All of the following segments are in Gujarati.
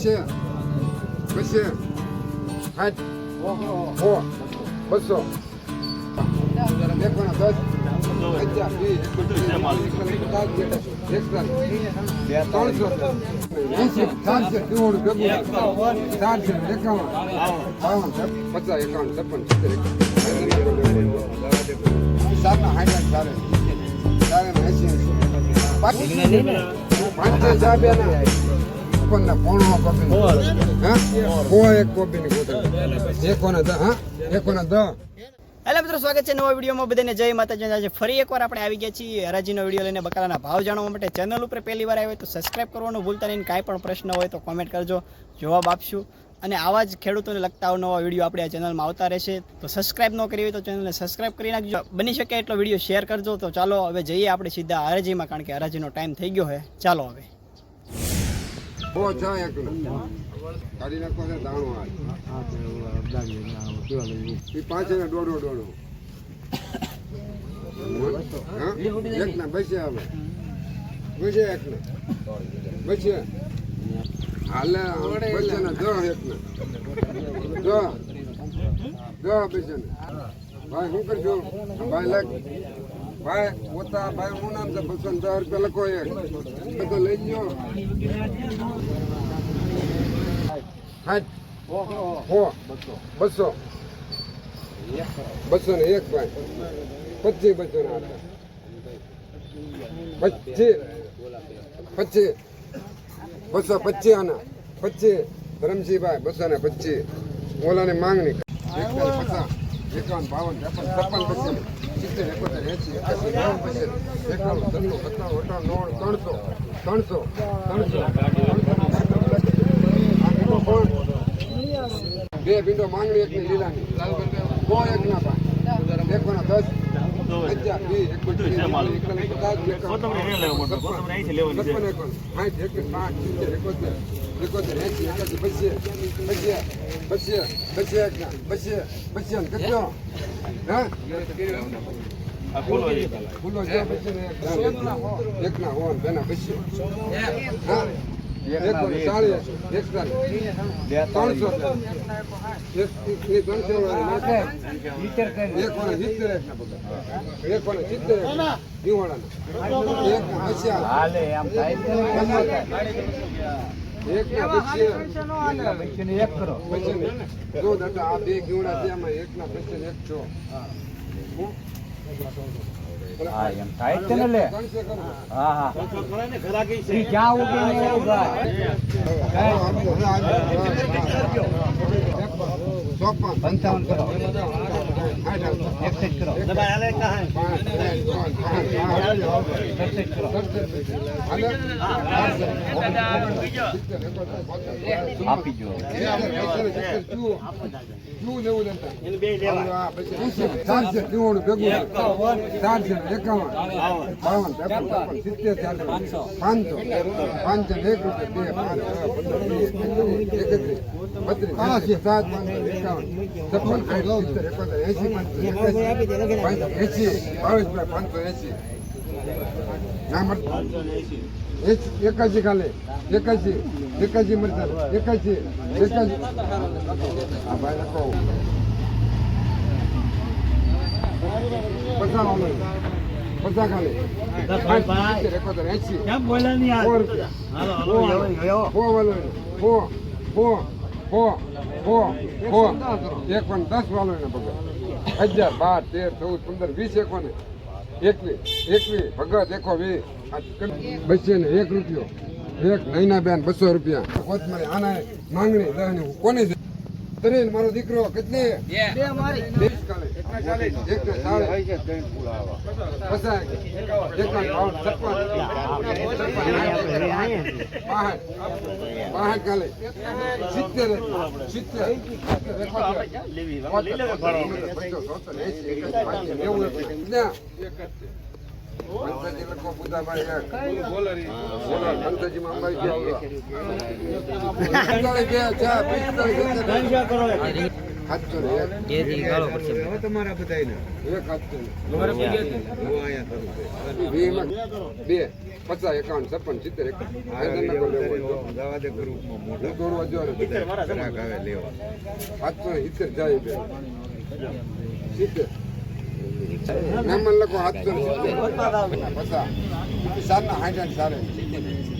બસે બસે સાઠ હો બસો પચાસ એકાવન છપ્પન સિત્તેર સાતના હાઈટ ચાલે ચાલે એસી પાંચસો ચા બે ના કોના પોણો. કોપી હા? કો એક કોપી કોતર એકોના દ હા? એકોના દ. હેલો મિત્રો સ્વાગત છે નવા વિડીયોમાં. બધાને જય માતાજી. આજે ફરી એકવાર આપણે આવી ગયા છીએ હરાજીનો વીડિયો લઈને બકાલાના ભાવ જાણવા માટે. ચેનલ ઉપર પહેલી વાર આવ્યો તો સબસ્ક્રાઇબ કરવાનું ભૂલતા નહીં. કાંઈ પણ પ્રશ્ન હોય તો કોમેન્ટ કરજો. જવાબ આપશું. અને આવા જ ખેડૂતોને લગતા નવા વીડિયો આપણે આ ચેનલમાં આવતા રહેશે. તો સબસ્ક્રાઇબ ન કરી હોય તો ચેનલને સબસ્ક્રાઇબ કરી નાખજો. બની શકે એટલો વીડિયો શેર કરજો. તો ચાલો હવે જઈએ આપણે સીધા હરાજીમાં કારણ કે હરાજીનો ટાઈમ થઈ ગયો છે. ચાલો હવે. બહુ ચા એક કાઢી નાખો છે દાણો આ એ પાંચ ને દોડો દોડો એક ના, બસે આવે બસે એક ને. હાલે બસે ને દો એક ને. દો દો બસે ભાઈ, શું કરજો ભાઈ લખ ભાઈ, પોતા ભાઈ, હું નામ છે બસો દસ રૂપિયા લખો એક બધો લઈ ગયો. બસો. બસો ને એક ભાઈ. પચીસ બસો ને પચીસ. બસો પચીસ આના. પચીસ. ધરમસિંહભાઈ બસો ને પચીસ. ઓલાની માંગણી પચાસ એકાવન બાવન ત્રેપન છપ્પન પચીસ સિત્તેર એકોતેર એસી એકાસી નેવું પચીસ એકાણું ત્રણું સત્તાણું અઠાણું નવ્વાણું ત્રણસો ત્રણસો ત્રણસો બે બિંદો માંગણી એકની લીલાની કો એક ના પાંચ એક ના દસ પચાસ વીસ એકવીસ એકતાલીસ પચાસ છપ્પન એકોન સાઠ એકવીસ પાંચ સિત્તેર એકોતેર એસી એકાસી બસીએ બસીએ બસીએ બસીએ એક ના બસીએ બસીએ ને કેટલો હા ફૂલો જો ને એક ના હોન બેના બસીએ હા એકો ને ચાલીસ એકતાલીસ ત્રણસો એક ની ત્રણસો વાળી એક વાળા સિત્તેર એક ના પગાર એક વાળા સિત્તેર એક ના દીવાળાના એક ના હસિયા એક ના બસિયા એક કરો. આપી જો પાંચસો પાંચસો એક રૂપિયા બે પાંચ પાંચ બત્રીસ પાંચસો ના એકાશી ખાલી એકાશી એકાશી મરચાં એકાશી એકાશી હા ભાઈ લખો પચાસ પચાસ ખાલી એકોતેર એસી સો રૂપિયા વાળો ફો ફો ફો ફો ફો એક પણ દસ વાલો એને પગાર હજાર બાર તેર ચૌદ પંદર વીસ એકો ને એકવીસ એકવીસ ભગત એકો વીસ બસો ને એક રૂપિયો. એક નૈના બેન બસો રૂપિયા. કોથમરી આના માંગણી કોની છે તરીને મારો દીકરો કેટલી? સિત્તેર સિત્તેર. પંચાજી લખો બુધાભાઈ એક. બોલો, પંચાજીમાં અંબાઈ પિસ્તાળીસ બે, ચાર, પિસ્તાળીસ બે. સાતસો સાતસો ને. બે પચાસ એકાવન છપ્પન સિત્તેર એક લેવો હોય તો. હું દોડવા જો ને બધા. સાતસો ને સિત્તેર જાય બે. સિત્તેર. નામમાં લખો સાતસો સિત્તેર. પચાસ. સાઠ સારે ને એસી એસી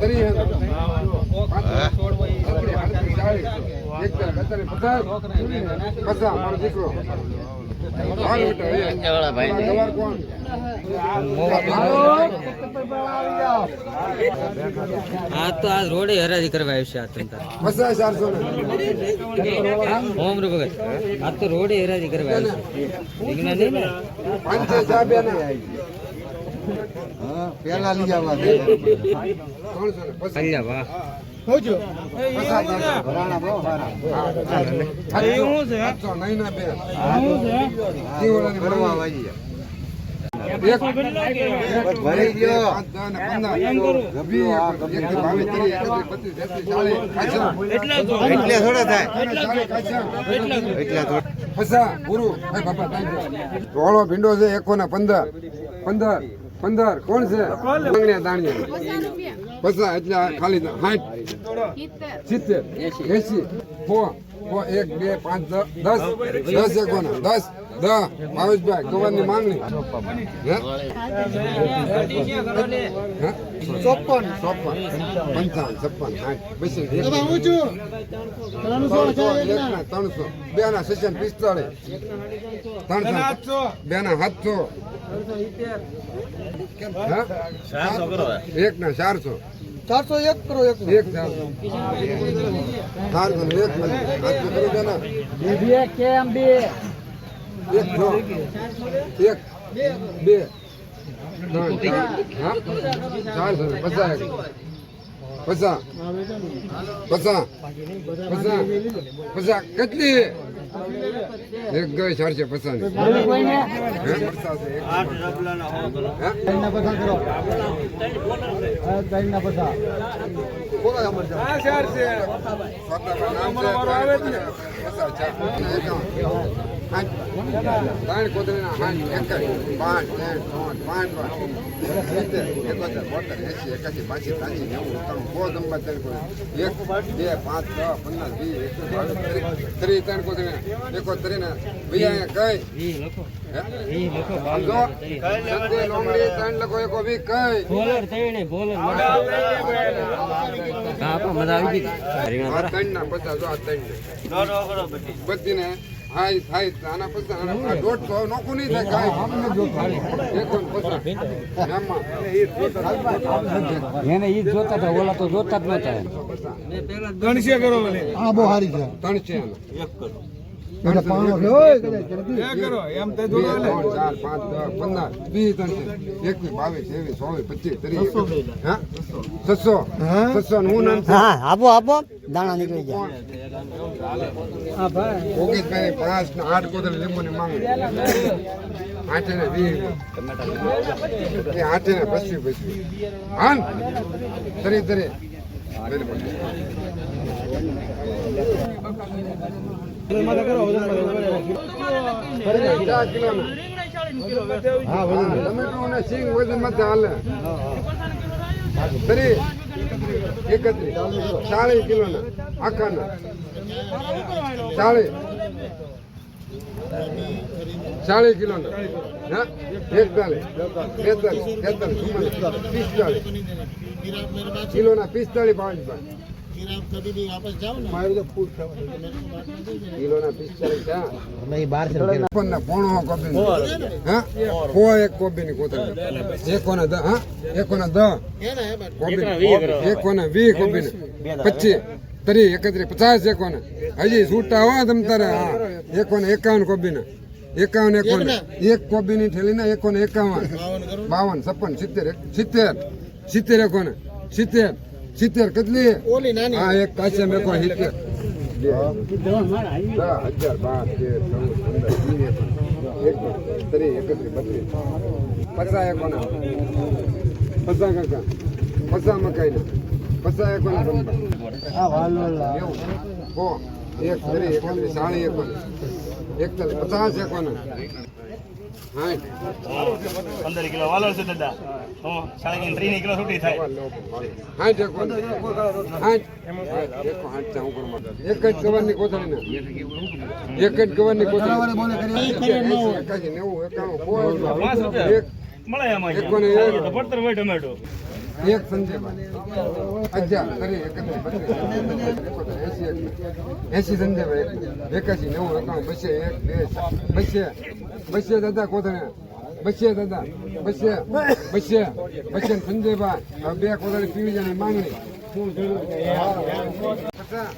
હે. તો આ રોડે હરાજી કરવા આવ્યું છે આ તંત્ર પચાસ, ચારસો ને. ઓમ રે ભગત આ તો રોડે હરાજી કરવા આવ્યું છે. રીંગણા નહીં ને? પેલા લઈ જવા દે. કલ્યા વાહ નહીં ના બે. દીવડાની ભરવા. વાજી ભરી ગયો. એટલે થોડા થાય. થોડા. પૈસા પૂરું બાપા ધોળો ભીંડો છે એકો ને પંદર. પંદર. પંદર કોણ છે? લંગડિયા દાણિયા પચાસ એટલે ખાલી સાઠ. સિત્તેર. એસી ફો ફો એક બે પાંચ દસ. દસ દસ એકો દસ. ગવરની માંગણી. હે? હે? ચોપન ચોપન પંચાવન છપ્પન સાઠ બેસી ત્રણસો બે ના સેશન પિસ્તાળીસ ત્રણસો. બે ના સાતસો હા? એક ના ચારસો. ચારસો એક કરો એક એક ચારસો. ચારસો ને એક. સાતસો કરો બે ના કેમ બે? એક એક બે ત્રણ ચાર. હા? પચાસ. એક. પચાસ. પચાસ. પચાસ. પચાસ. કેટલી? એક ગઈ ચારસો પચાસ? પચાસ ત્રણ ના પસંદ ત્રણ કોથળીના હાથ એકાઈ પાંચ ત્રણ પાંચ પાંચ પાંચ સિત્તેર એકોતેર બોતેર એસી એકાસી બાસી ત્રાસી નેવું ત્રણ નંબર ત્રણ એક બે પાંચ છ પંદર વીસ એકવીસ બાવીસ ત્રીસ ત્રણ કોથળીના એકોતેર ને બીજા કઈ લોમડી ત્રણ લખો એકો બી કઈ? બોલર થઈને બોલર મજા આવી ગઈ. ત્રણ ના પચાસ જો આ ને હાય થાય આના પછી આના આ દોઢ તો નોખું નહીં થાય કાંઈ. એને ઈ જોતા હતા. ઓલા તો જોતા જ નતા હા બહુ સારી છે. ત્રણ એક હા? આપો આપો. દાણા નીકળી જાય ઓગીસભાઈ પાંચ ને આઠ કોતરી લીંબુ ની માંગ આઠે ને વીસ એ આઠે ને પચીસ પચીસ હા ને? તરી તરી ટમેટું અને સિંગ, વજનમાં હાલે. એકત્રીસ. ચાલીસ કિલોના. આખાના. ચાલીસ ચાલીસ કિલો ના એકતાલીસ બેતાલીસ તેતાલીસ ચુમ્માલીસ પિસ્તાલીસ કિલોના પિસ્તાલીસ પાંચ કિલોના પિસ્તાલીસ થયા પપ્પનના પોણો કોબી હા? કો એક કોબી ની વી કોબી ને પચીસ. ત્રીસ એકત્રી પચાસ એકોના. હજી છૂટા હો તમ તારે. હા. એકોને એકાવન કોબી ના એકાવન એકોન. એક કોબીની ની થેલી ના એકોને એકાવન. બાવન છપ્પન સિત્તેર સિત્તેર. સિત્તેર એકોને. સિત્તેર. સિત્તેર કેટલી? હા એક કાચે મેકો સિત્તેર હજાર બાર તેર ચૌદ પંદર ત્રીસ એકત્રીસ બત્રીસ. પચાસ એકોના. પચાસ કાકા. પચાસ મકાઈ પચાસ એકોના એક ત્રીસ એકત્રીસ સાડી એકોને એકતાલીસ પચાસ સાઠ પંદર કિલો વાલોર છે દાદા સાડી ત્રીસ કિલો છૂટી થાય સાઠ એકોને સાઠ એકો જ કવરની કોથળી એક જ કવરની કોથળી એકાશી નેવું એકાણું મળે એમાં. પડતર હોય ટમેટો એક સંજયભાઈ. અગિયાર કરી એકત્રીસ બત્રીસ એસી સંજયભાઈ એકાશી નવું એકાણું બસે એક, બે બસે બસે દાદા કોથણે બસે દાદા બસે બસે બસે સંજયભાઈ. બે કોથળી પીવી જવાની માંગણી શું જરૂર. પચાસ.